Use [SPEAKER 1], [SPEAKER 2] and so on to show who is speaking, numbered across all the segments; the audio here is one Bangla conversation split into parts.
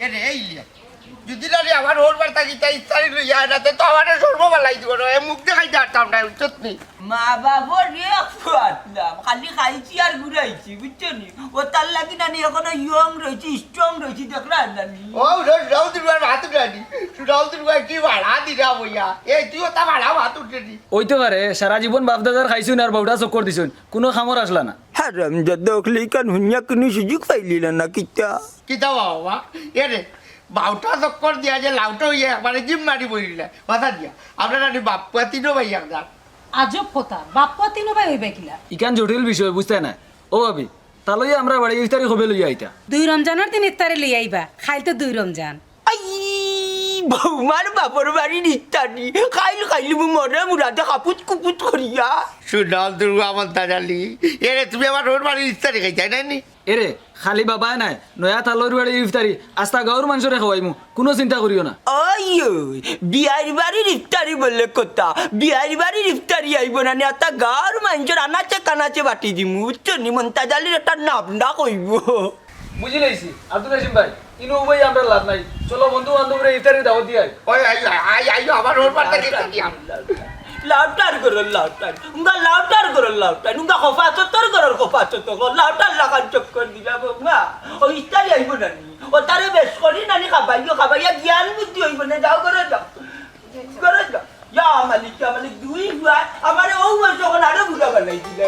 [SPEAKER 1] এরে এই লিয়া যদি না রে আমার ওর বার থাকি তাই ইস্তারি লইয়া এনাতে তো আমার সর্ববেলাই দিব না মুখ দেখাইতে পারতাম না নি?
[SPEAKER 2] মা বাবার রেক ফাটলাম খালি খাইছি আর ঘুরাইছি বুঝছ নি? ও তার লাগি নানি এখনও ইয়ং রয়েছি স্ট্রং রয়েছি দেখলা নানি
[SPEAKER 1] ও রাউল দুর্গার ভাত উঠানি রাউল দুর্গার কি ভাড়া দিরা বইয়া? এই তুইও তা ভাড়া ভাত উঠেনি
[SPEAKER 3] ওইতে পারে সারা জীবন বাপদাদার খাইছুন আর বউটা চক্কর দিছুন কোনো খামর আসলা না।
[SPEAKER 2] হারাম যাদা ওখলি কান হুনিয়া কোনো সুযোগ পাইলি না না কিতা?
[SPEAKER 1] কিতা বাবা? এরে বাউটা চক্কর দিয়া যে লাউটা হইয়া একবারে জিম মারি বইলা কথা দিয়া। আপনার নানি বাপ্পা তিনো ভাই একদার
[SPEAKER 4] আজব কথা। বাপ্পা তিনো ভাই হইবে কিলা?
[SPEAKER 3] ইকান জটিল বিষয় বুঝতে না ও ভাবি তালই আমরা বাড়ি ইফতারি হবে লইয়া আইতা?
[SPEAKER 4] দুই রমজানের দিন ইফতারে লই আইবা। খাইতে দুই রমজান
[SPEAKER 2] বৌমার বাপর বাড়ির ইত্যাদি। খাইল খাইলি মু মরে মুরাতে কাপুত কুপুত করিয়া।
[SPEAKER 1] সুনাল দুর্গা আমার দাদালি। এরে তুমি আমার রোড বাড়ির ইস্তারি খাই চাই নাই
[SPEAKER 3] এরে খালি বাবা নাই নয়া তালর বাড়ি ইফতারি আস্তা গাঁর মানুষরে খাওয়াইমু কোনো চিন্তা করিও না।
[SPEAKER 2] আইয়ো বিয়ার বাড়ির ইফতারি বললে কথা বিয়ার বাড়ির ইফতারি আইব না একটা গাঁর মানুষের আনাচে কানাচে বাটি দিমু বুঝছ নি মন্তাজালির একটা নামডা কইব
[SPEAKER 3] বুঝি লাইছি আব্দুল হাসিম ভাই। ইনো উবাই আমরা লাভ নাই। চলো বন্ধু বান্ধবরে ইফতারি দাওয়াত দিয়াই
[SPEAKER 1] ওই আই আই আই আমার রোড বাড়ি থেকে ইস্তারি আম
[SPEAKER 2] লাউটার করো লাউটার উঙ্গা লাউটার করো লাউটার উঙ্গা খফা চত্বর করো খফা চত্বর লাউটার লাগান চক্কর দিলা উঙ্গা ও ইস্তারি আইব নানি ও তারে বেশ করি নানি খাবাইও খাবাইয়া জ্ঞান বুদ্ধি হইব না যাও করে যাও। করে যাও। ইয়া মালিক মালিক দুই হুয়া আমারে ও যখন আরও বুড়া বানাই দিলে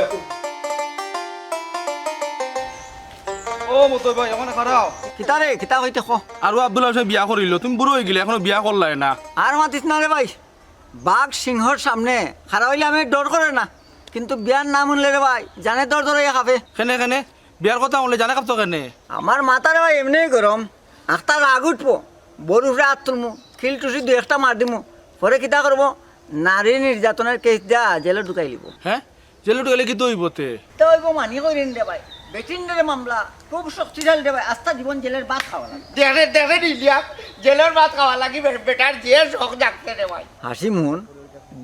[SPEAKER 5] ও মতো ভাই এখন খারাও
[SPEAKER 6] কিতারে কিতা কইতে খ
[SPEAKER 5] আৰু আব্দুল্লাহ সাহেব বিয়া কৰিলো তুমি বুঢ়ো হৈ গিলা এখনও বিয়া কৰলাই না।
[SPEAKER 6] আর মাতিস না রে ভাই বাঘ সিংহর সামনে খারা হইলে আমি ডর করে না। কিন্তু বিয়ার নাম রে ভাই জানে দর খাবে।
[SPEAKER 5] কেনে কেনে? বিয়াৰ কথা হ'লে জানে কাপতো কেনে?
[SPEAKER 6] আমার মাথা রে ভাই এমনি গরম আখটা রাগ উঠবো বরুফরে হাত তুলমু খিল টুসি দু একটা মার দিমু। পরে কিতা করব নারী নির্যাতনের কেস দিয়া জেলে ঢুকাই লিব।
[SPEAKER 5] হে? জেলে ঢুকাইলে কি তৈব তে
[SPEAKER 6] তো হইব মানি করিন রে ভাই। বেটিন্ডারে মামলা খুব শক্তিশালী ভাই আস্থা জীবন জেলের বাদ খাওয়া লাগে।
[SPEAKER 1] দেখে দেখে নিলিয়া জেলের ভাত খাওয়া লাগি বেটার যে শখ ডাকতে রে ভাই।
[SPEAKER 6] হাসি মুন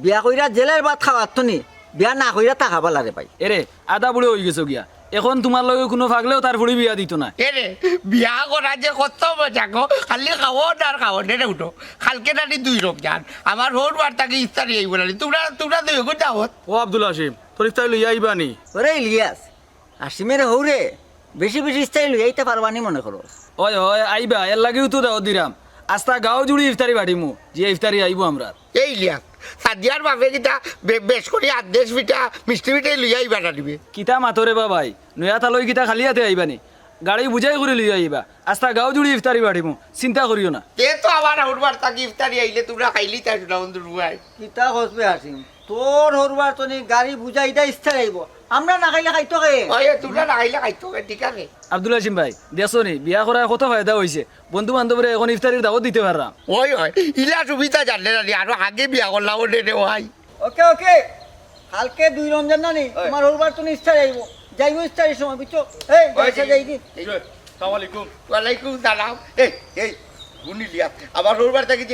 [SPEAKER 6] বিয়া কইরা জেলের বাদ খাওয়ার তো নি বিয়া না কইরা তা খাবা লাগে ভাই।
[SPEAKER 3] এরে আদা বুড়ো হয়ে গেছো গিয়া। এখন তোমার লগে কোনো ফাগলেও তার ফুড়ি বিয়া দিত না।
[SPEAKER 1] এরে বিয়া করা যে কত মজা গো খালি খাও আর খাও নে উঠো। কালকে নানি দুই রমজান আমার রোড বার থাকি ইস্তারি আইব নানি। তোমরা তোমরা দুই দাওত
[SPEAKER 5] ও আব্দুল হাসিম তোর ইফতার লইয়া আইবা নি।
[SPEAKER 6] ওরে ইলিয়াস হাসিমের হৌরে বেশি বেশি স্টাইল এইতে পারবানি মনে করো?
[SPEAKER 3] ওই ওই আইবা এর লাগেও তো দাওয়াত দিরাম। আস্তা গাঁও জুড়ি ইফতারি বাড়িমু যে ইফতারি আইব আমরা।
[SPEAKER 1] এই লিয়া সাদিয়ার বাপে বে- বেশ করে আদেশ পিঠা মিষ্টি পিঠাই লইয়া আইবা দিবে।
[SPEAKER 3] কিতা মাতরে বাবাই নয়া তালই কিতা খালি হাতে আইবানি। গাড়ি বুঝাই করে লই আইবা। আস্তা গাঁও জুড়ি ইফতারি বাড়িমু চিন্তা করিও না।
[SPEAKER 1] তে তো আমার রোড বার থাকি ইফতারি আইলে তোমরা খাইলি তাই শোনা বন্ধু ভাই
[SPEAKER 6] কিতা হসবে হাসিম তোর হরবার তনি গাড়ি বুঝাই দা ইচ্ছা আইব আমরা না খাইলে খাইতো কে
[SPEAKER 1] ওই তোমরা না খাইলে খাইতো ঠিক আছে
[SPEAKER 3] আব্দুল হাসিম ভাই দেখছ নি বিয়া করার কত ফায়দা হয়েছে বন্ধু বান্ধবরে এখন ইফতারির দাওয়াত দিতে পারলাম
[SPEAKER 1] ওই হয় ইলা সুবিধা জানলে না আরও আগে বিয়া করলাম রে রে ভাই
[SPEAKER 6] ওকে ওকে কালকে দুই রমজান না নি তোমার হরবার তনি ইচ্ছা আইব যাইব ইচ্ছার সময় বুঝছ এই যাইছে যাই দি
[SPEAKER 5] সালাম আলাইকুম
[SPEAKER 1] ওয়ালাইকুম সালাম এই এই শুনিলিয়া আবার রোড বার থাকি যে